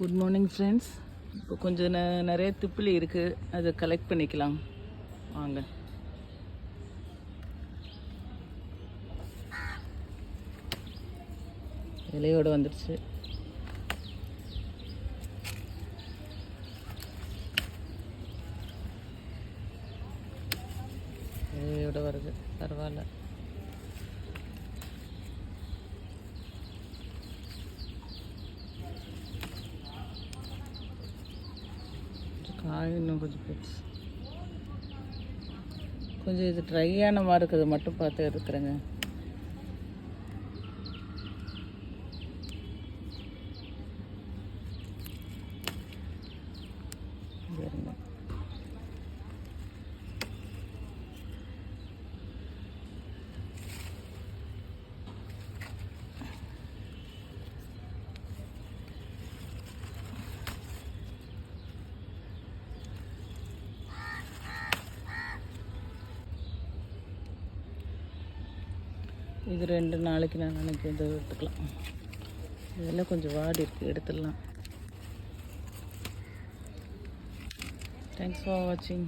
Good morning friends இப்போ கொஞ்சம் ந- நிறைய திப்பிலி இருக்குது அதை கலெக்ட் பண்ணிக்கலாம். வாங்க. இலையோடு வந்துடுச்சு இலையோட வருது. பரவாயில்ல கொஞ்சம் காய் இன்னும் கொஞ்சம் பெருசு. கொஞ்சம் இது ட்ரையான மாதிரி இருக்குது மட்டும் பார்த்து எடுக்கிறேங்க சரிங்க இது ரெண்டு நாளைக்கு நான் நினைக்கிறேன். எடுத்துக்கலாம். இதெல்லாம் கொஞ்சம் வாடி இருக்குது எடுத்துடலாம். தேங்க்ஸ் ஃபார் வாட்சிங்